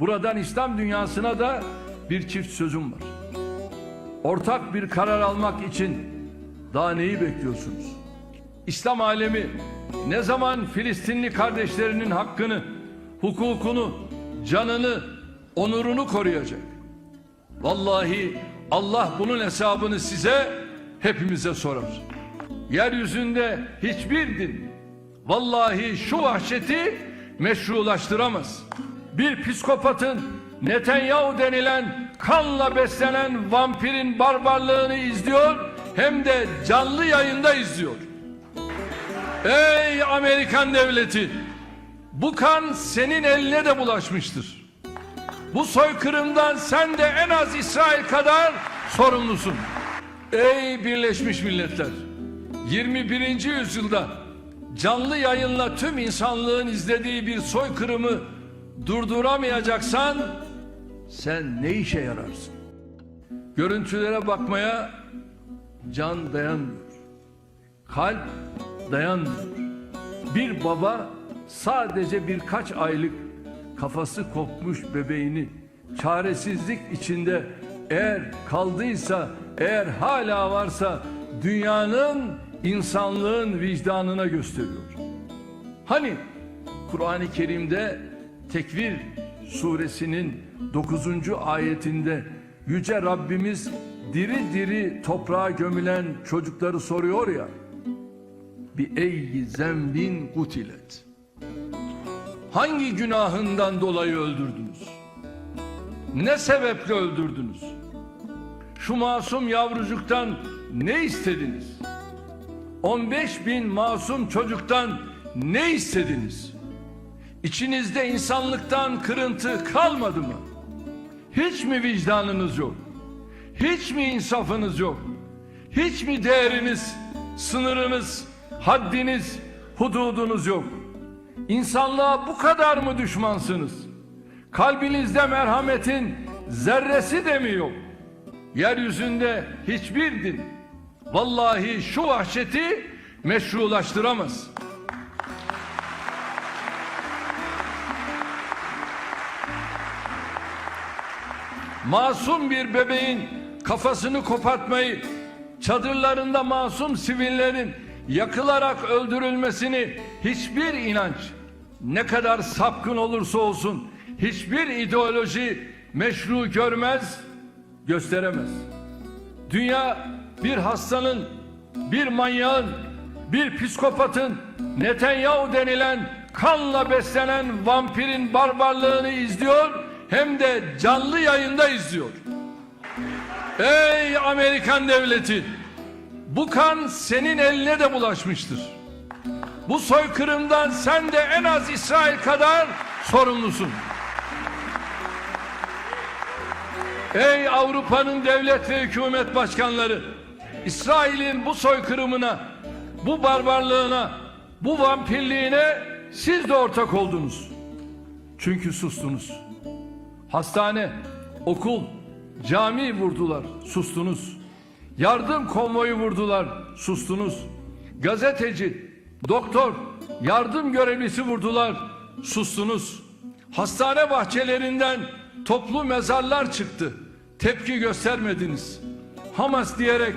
Buradan İslam dünyasına da bir çift sözüm var. Ortak bir karar almak için daha neyi bekliyorsunuz? İslam alemi ne zaman Filistinli kardeşlerinin hakkını, hukukunu, canını, onurunu koruyacak? Vallahi Allah bunun hesabını size, hepimize sorar. Yeryüzünde hiçbir din vallahi şu vahşeti meşrulaştıramaz. Bir psikopatın Netanyahu denilen kanla beslenen vampirin barbarlığını izliyor hem de canlı yayında izliyor. Ey Amerikan devleti! Bu kan senin eline de bulaşmıştır. Bu soykırımdan sen de en az İsrail kadar sorumlusun. Ey Birleşmiş Milletler! 21. yüzyılda canlı yayınla tüm insanlığın izlediği bir soykırımı durduramayacaksan sen ne işe yararsın? Görüntülere bakmaya can dayanmıyor. Kalp dayanmıyor. Bir baba sadece birkaç aylık kafası kopmuş bebeğini çaresizlik içinde eğer kaldıysa, eğer hala varsa dünyanın insanlığın vicdanına gösteriyor. Hani Kur'an-ı Kerim'de Tekvir suresinin 9. ayetinde yüce Rabbimiz diri diri toprağa gömülen çocukları soruyor ya bir ey zembin kutilet hangi günahından dolayı öldürdünüz? Ne sebeple öldürdünüz? Şu masum yavrucuktan ne istediniz? 15 bin masum çocuktan ne istediniz İçinizde insanlıktan kırıntı kalmadı mı? Hiç mi vicdanınız yok? Hiç mi insafınız yok? Hiç mi değeriniz, sınırınız, haddiniz, hududunuz yok? İnsanlığa bu kadar mı düşmansınız? Kalbinizde merhametin zerresi de mi yok? Yeryüzünde hiçbir din vallahi şu vahşeti meşrulaştıramaz. Masum bir bebeğin kafasını kopartmayı, çadırlarında masum sivillerin yakılarak öldürülmesini hiçbir inanç, ne kadar sapkın olursa olsun, hiçbir ideoloji meşru görmez, gösteremez. Dünya bir hastanın, bir manyağın, bir psikopatın, Netanyahu denilen kanla beslenen vampirin barbarlığını izliyor hem de canlı yayında izliyor. Ey Amerikan devleti! Bu kan senin eline de bulaşmıştır. Bu soykırımdan sen de en az İsrail kadar sorumlusun. Ey Avrupa'nın devlet ve hükümet başkanları! İsrail'in bu soykırımına, bu barbarlığına, bu vampirliğine siz de ortak oldunuz. Çünkü sustunuz. Hastane, okul, cami vurdular, sustunuz. Yardım konvoyu vurdular, sustunuz. Gazeteci, doktor, yardım görevlisi vurdular, sustunuz. Hastane bahçelerinden toplu mezarlar çıktı. Tepki göstermediniz. Hamas diyerek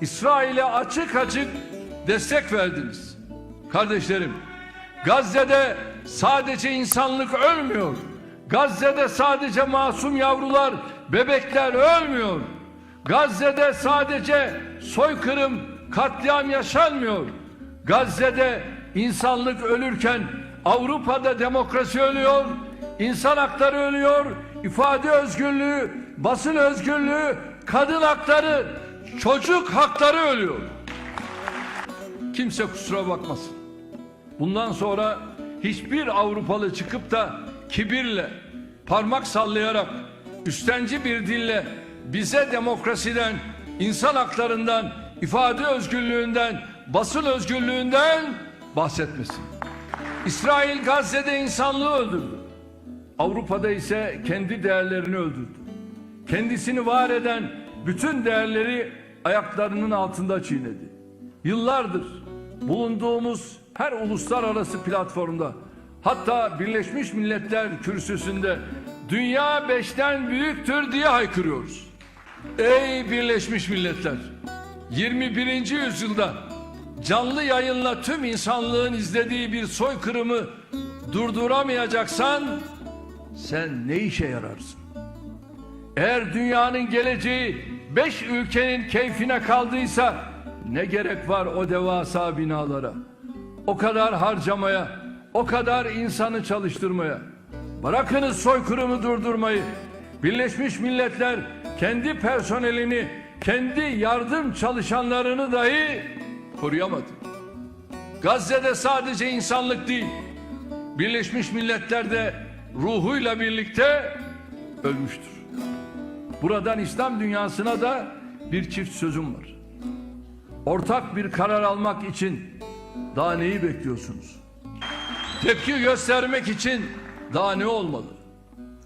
İsrail'e açık açık destek verdiniz. Kardeşlerim, Gazze'de sadece insanlık ölmüyor. Gazze'de sadece masum yavrular, bebekler ölmüyor. Gazze'de sadece soykırım, katliam yaşanmıyor. Gazze'de insanlık ölürken Avrupa'da demokrasi ölüyor, insan hakları ölüyor, ifade özgürlüğü, basın özgürlüğü, kadın hakları, çocuk hakları ölüyor. Kimse kusura bakmasın. Bundan sonra hiçbir Avrupalı çıkıp da kibirle, parmak sallayarak, üstenci bir dille bize demokrasiden, insan haklarından, ifade özgürlüğünden, basın özgürlüğünden bahsetmesin. İsrail Gazze'de insanlığı öldürdü. Avrupa'da ise kendi değerlerini öldürdü. Kendisini var eden bütün değerleri ayaklarının altında çiğnedi. Yıllardır bulunduğumuz her uluslararası platformda hatta Birleşmiş Milletler kürsüsünde dünya beşten büyüktür diye haykırıyoruz. Ey Birleşmiş Milletler! 21. yüzyılda canlı yayınla tüm insanlığın izlediği bir soykırımı durduramayacaksan sen ne işe yararsın? Eğer dünyanın geleceği beş ülkenin keyfine kaldıysa ne gerek var o devasa binalara? O kadar harcamaya, o kadar insanı çalıştırmaya. Bırakınız soykırımı durdurmayı. Birleşmiş Milletler kendi personelini, kendi yardım çalışanlarını dahi koruyamadı. Gazze'de sadece insanlık değil, Birleşmiş Milletler de ruhuyla birlikte ölmüştür. Buradan İslam dünyasına da bir çift sözüm var. Ortak bir karar almak için daha neyi bekliyorsunuz? Tepki göstermek için daha ne olmalı?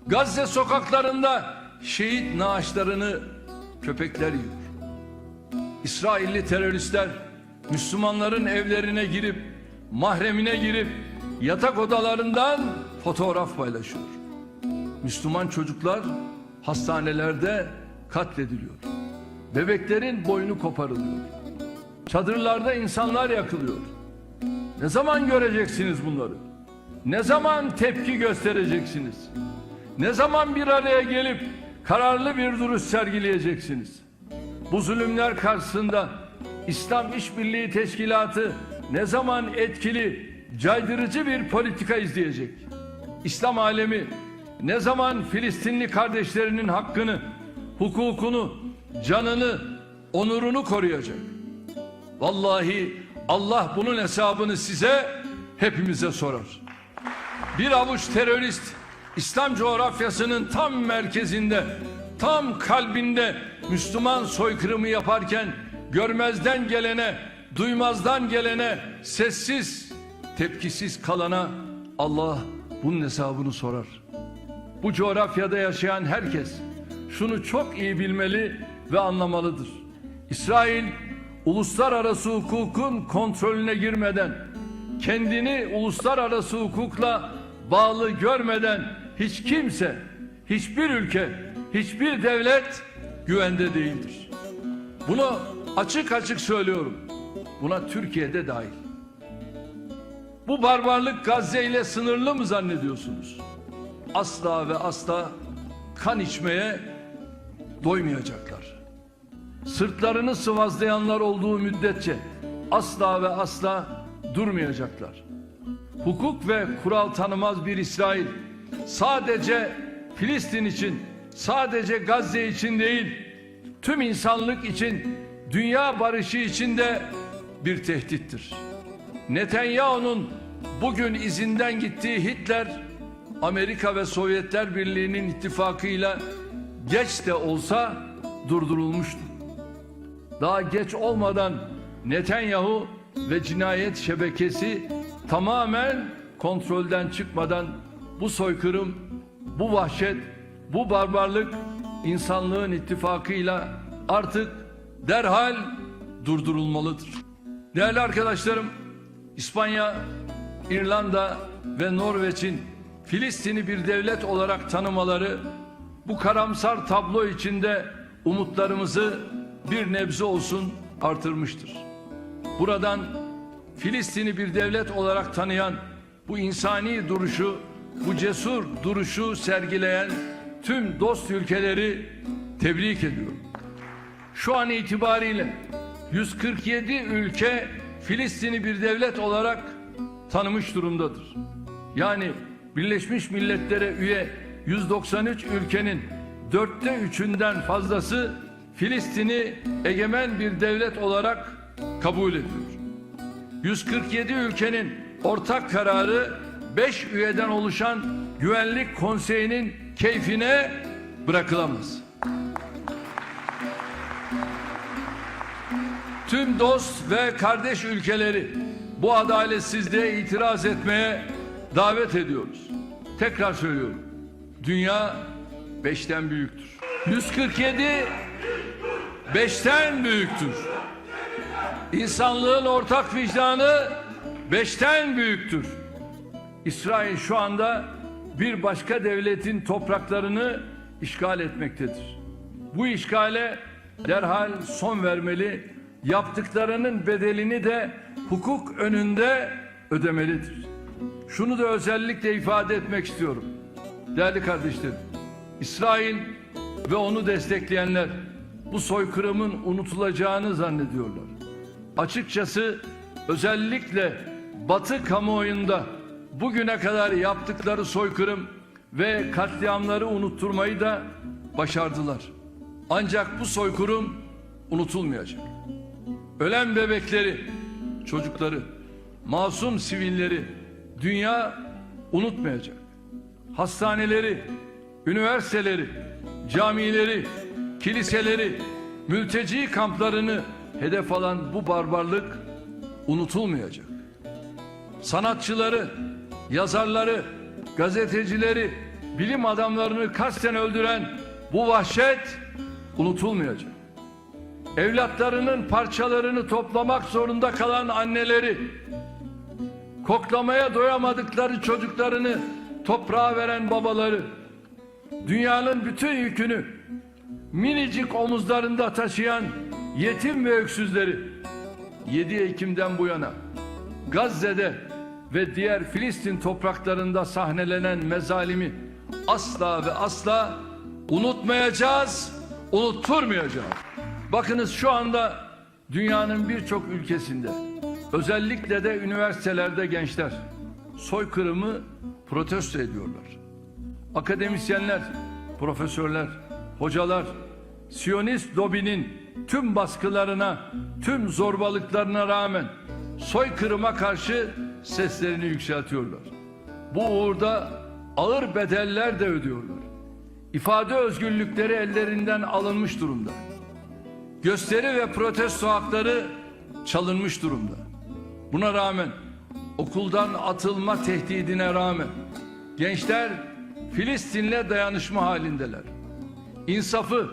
Gazze sokaklarında şehit naaşlarını köpekler yiyor. İsrailli teröristler Müslümanların evlerine girip mahremine girip yatak odalarından fotoğraf paylaşıyor. Müslüman çocuklar hastanelerde katlediliyor. Bebeklerin boynu koparılıyor. Çadırlarda insanlar yakılıyor. Ne zaman göreceksiniz bunları? Ne zaman tepki göstereceksiniz? Ne zaman bir araya gelip kararlı bir duruş sergileyeceksiniz? Bu zulümler karşısında İslam İşbirliği Teşkilatı ne zaman etkili, caydırıcı bir politika izleyecek? İslam alemi ne zaman Filistinli kardeşlerinin hakkını, hukukunu, canını, onurunu koruyacak? Vallahi Allah bunun hesabını size, hepimize sorar. Bir avuç terörist İslam coğrafyasının tam merkezinde, tam kalbinde Müslüman soykırımı yaparken görmezden gelene, duymazdan gelene, sessiz, tepkisiz kalana Allah bunun hesabını sorar. Bu coğrafyada yaşayan herkes şunu çok iyi bilmeli ve anlamalıdır. İsrail uluslararası hukukun kontrolüne girmeden, kendini uluslararası hukukla bağlı görmeden hiç kimse, hiçbir ülke, hiçbir devlet güvende değildir. Bunu açık açık söylüyorum. Buna Türkiye'de dahil. Bu barbarlık Gazze ile sınırlı mı zannediyorsunuz? Asla ve asla kan içmeye doymayacaklar. Sırtlarını sıvazlayanlar olduğu müddetçe asla ve asla durmayacaklar. Hukuk ve kural tanımaz bir İsrail sadece Filistin için, sadece Gazze için değil, tüm insanlık için, dünya barışı için de bir tehdittir. Netanyahu'nun bugün izinden gittiği Hitler, Amerika ve Sovyetler Birliği'nin ittifakıyla geç de olsa durdurulmuştu. Daha geç olmadan Netanyahu ve cinayet şebekesi tamamen kontrolden çıkmadan bu soykırım, bu vahşet, bu barbarlık insanlığın ittifakıyla artık derhal durdurulmalıdır. Değerli arkadaşlarım, İspanya, İrlanda ve Norveç'in Filistin'i bir devlet olarak tanımaları bu karamsar tablo içinde umutlarımızı bir nebze olsun artırmıştır. Buradan Filistin'i bir devlet olarak tanıyan bu insani duruşu, bu cesur duruşu sergileyen tüm dost ülkeleri tebrik ediyorum. Şu an itibariyle 147 ülke Filistin'i bir devlet olarak tanımış durumdadır. Yani Birleşmiş Milletler'e üye 193 ülkenin dörtte üçünden fazlası Filistin'i egemen bir devlet olarak kabul ediyor. 147 ülkenin ortak kararı 5 üyeden oluşan Güvenlik Konseyi'nin keyfine bırakılamaz. Tüm dost ve kardeş ülkeleri bu adaletsizliğe itiraz etmeye davet ediyoruz. Tekrar söylüyorum. Dünya beşten büyüktür. 147 beşten büyüktür. İnsanlığın ortak vicdanı beşten büyüktür. İsrail şu anda bir başka devletin topraklarını işgal etmektedir. Bu işgale derhal son vermeli, yaptıklarının bedelini de hukuk önünde ödemelidir. Şunu da özellikle ifade etmek istiyorum. Değerli kardeşlerim, İsrail ve onu destekleyenler bu soykırımın unutulacağını zannediyorlar. Açıkçası özellikle Batı kamuoyunda bugüne kadar yaptıkları soykırım ve katliamları unutturmayı da başardılar. Ancak bu soykırım unutulmayacak. Ölen bebekleri, çocukları, masum sivilleri dünya unutmayacak. Hastaneleri, üniversiteleri, camileri, kiliseleri, mülteci kamplarını hedef alan bu barbarlık unutulmayacak. Sanatçıları, yazarları, gazetecileri, bilim adamlarını kasten öldüren bu vahşet unutulmayacak. Evlatlarının parçalarını toplamak zorunda kalan anneleri, koklamaya doyamadıkları çocuklarını toprağa veren babaları, dünyanın bütün yükünü minicik omuzlarında taşıyan yetim ve öksüzleri 7 Ekim'den bu yana Gazze'de ve diğer Filistin topraklarında sahnelenen mezalimi asla ve asla unutmayacağız, unutturmayacağız. Bakınız şu anda dünyanın birçok ülkesinde özellikle de üniversitelerde gençler soykırımı protesto ediyorlar. Akademisyenler, profesörler, hocalar Siyonist lobinin tüm baskılarına, tüm zorbalıklarına rağmen soykırıma karşı seslerini yükseltiyorlar. Bu uğurda ağır bedeller de ödüyorlar. İfade özgürlükleri ellerinden alınmış durumda. Gösteri ve protesto hakları çalınmış durumda. Buna rağmen okuldan atılma tehdidine rağmen gençler Filistin'le dayanışma halindeler. İnsafı,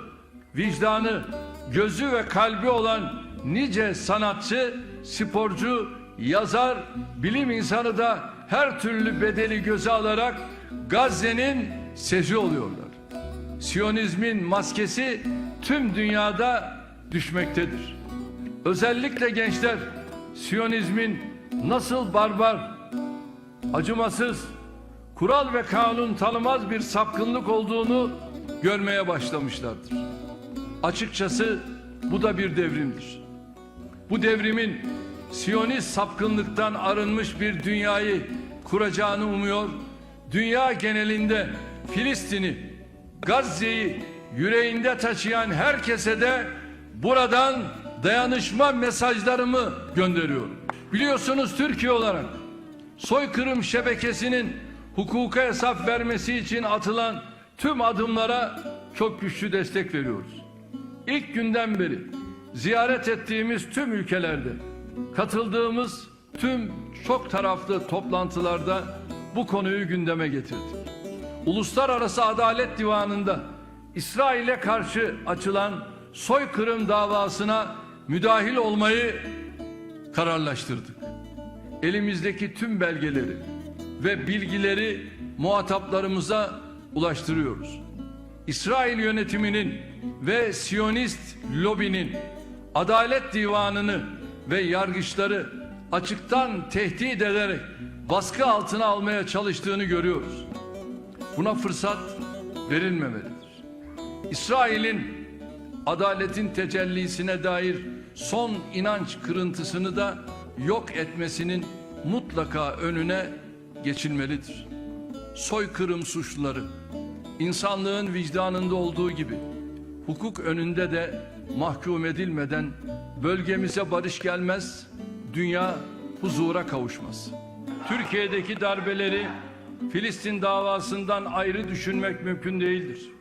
vicdanı, gözü ve kalbi olan nice sanatçı, sporcu, yazar, bilim insanı da her türlü bedeli göze alarak Gazze'nin sesi oluyorlar. Siyonizmin maskesi tüm dünyada düşmektedir. Özellikle gençler Siyonizmin nasıl barbar, acımasız, kural ve kanun tanımaz bir sapkınlık olduğunu görmeye başlamışlardır. Açıkçası bu da bir devrimdir. Bu devrimin Siyonist sapkınlıktan arınmış bir dünyayı kuracağını umuyor. Dünya genelinde Filistin'i, Gazze'yi yüreğinde taşıyan herkese de buradan dayanışma mesajlarımı gönderiyorum. Biliyorsunuz Türkiye olarak soykırım şebekesinin hukuka hesap vermesi için atılan tüm adımlara çok güçlü destek veriyoruz. İlk günden beri ziyaret ettiğimiz tüm ülkelerde katıldığımız tüm çok taraflı toplantılarda bu konuyu gündeme getirdik. Uluslararası Adalet Divanı'nda İsrail'e karşı açılan soykırım davasına müdahil olmayı kararlaştırdık. Elimizdeki tüm belgeleri ve bilgileri muhataplarımıza ulaştırıyoruz. İsrail yönetiminin ve Siyonist lobinin Adalet Divanı'nı ve yargıçları açıktan tehdit ederek baskı altına almaya çalıştığını görüyoruz. Buna fırsat verilmemelidir. İsrail'in adaletin tecellisine dair son inanç kırıntısını da yok etmesinin mutlaka önüne geçilmelidir. Soykırım suçluları insanlığın vicdanında olduğu gibi hukuk önünde de mahkum edilmeden bölgemize barış gelmez, dünya huzura kavuşmaz. Türkiye'deki darbeleri Filistin davasından ayrı düşünmek mümkün değildir.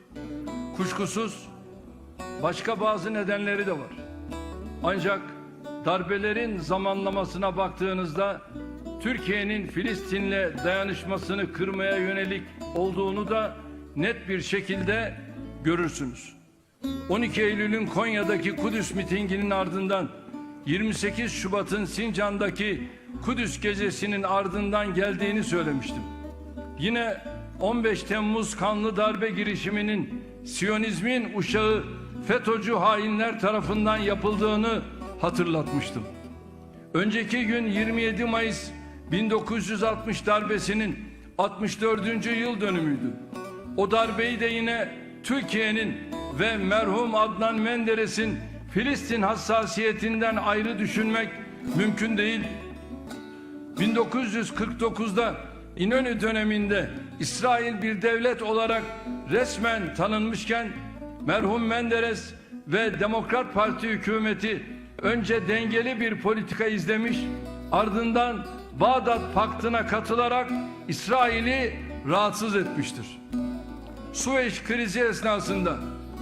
Kuşkusuz başka bazı nedenleri de var. Ancak darbelerin zamanlamasına baktığınızda Türkiye'nin Filistin'le dayanışmasını kırmaya yönelik olduğunu da net bir şekilde görürsünüz. 12 Eylül'ün Konya'daki Kudüs mitinginin ardından 28 Şubat'ın Sincan'daki Kudüs gecesinin ardından geldiğini söylemiştim. Yine 15 Temmuz kanlı darbe girişiminin Siyonizmin uşağı FETÖ'cü hainler tarafından yapıldığını hatırlatmıştım. Önceki gün 27 Mayıs 1960 darbesinin 64. yıl dönümüydü. O darbeyi de yine Türkiye'nin ve merhum Adnan Menderes'in Filistin hassasiyetinden ayrı düşünmek mümkün değil. 1949'da İnönü döneminde İsrail bir devlet olarak resmen tanınmışken merhum Menderes ve Demokrat Parti hükümeti önce dengeli bir politika izlemiş ardından Bağdat Paktı'na katılarak İsrail'i rahatsız etmiştir. Suveç krizi esnasında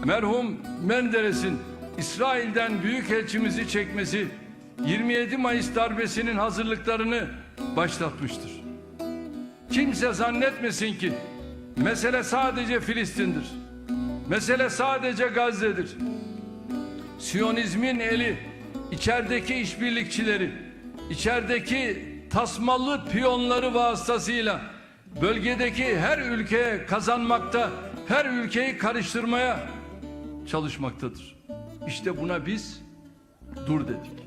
merhum Menderes'in İsrail'den büyük elçimizi çekmesi 27 Mayıs darbesinin hazırlıklarını başlatmıştır. Kimse zannetmesin ki mesele sadece Filistin'dir. Mesele sadece Gazze'dir. Siyonizmin eli içerideki işbirlikçileri, içerideki tasmalı piyonları vasıtasıyla bölgedeki her ülkeye kazanmakta, her ülkeyi karıştırmaya çalışmaktadır. İşte buna biz dur dedik.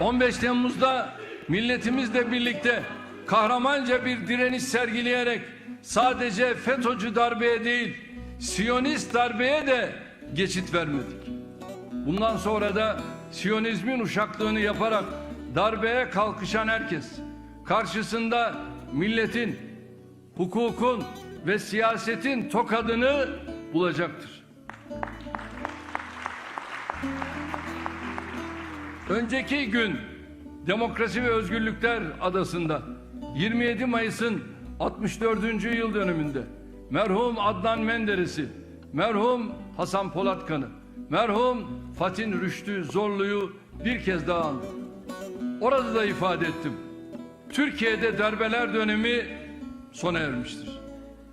...15 Temmuz'da milletimizle birlikte kahramanca bir direniş sergileyerek sadece FETÖ'cü darbeye değil, Siyonist darbeye de geçit vermedik. Bundan sonra da Siyonizmin uşaklığını yaparak darbeye kalkışan herkes karşısında milletin, hukukun ve siyasetin tokadını bulacaktır. Önceki gün Demokrasi ve Özgürlükler Adası'nda 27 Mayıs'ın 64. yıl dönümünde merhum Adnan Menderes'i, merhum Hasan Polatkan'ı, merhum Fatin Rüştü Zorlu'yu bir kez daha andım. Orada da ifade ettim. Türkiye'de darbeler dönemi sona ermiştir.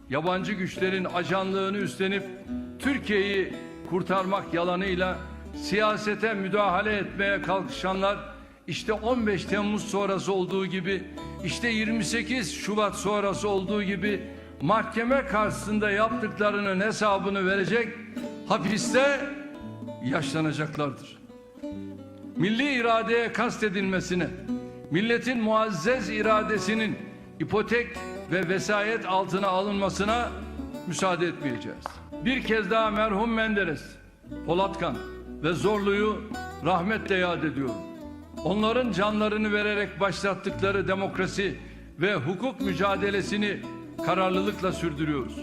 Yabancı güçlerin ajanlığını üstlenip Türkiye'yi kurtarmak yalanıyla siyasete müdahale etmeye kalkışanlar işte 15 Temmuz sonrası olduğu gibi işte 28 Şubat sonrası olduğu gibi mahkeme karşısında yaptıklarının hesabını verecek hapiste yaşlanacaklardır. Milli iradeye kastedilmesine, milletin muazzez iradesinin ipotek ve vesayet altına alınmasına müsaade etmeyeceğiz. Bir kez daha merhum Menderes, Polatkan ve Zorlu'yu rahmetle yad ediyorum. Onların canlarını vererek başlattıkları demokrasi ve hukuk mücadelesini kararlılıkla sürdürüyoruz.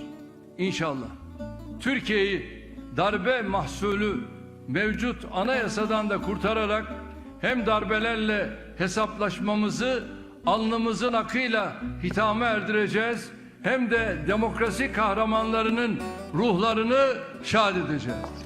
İnşallah Türkiye'yi darbe mahsulü mevcut anayasadan da kurtararak hem darbelerle hesaplaşmamızı alnımızın akıyla hitama erdireceğiz hem de demokrasi kahramanlarının ruhlarını şad edeceğiz.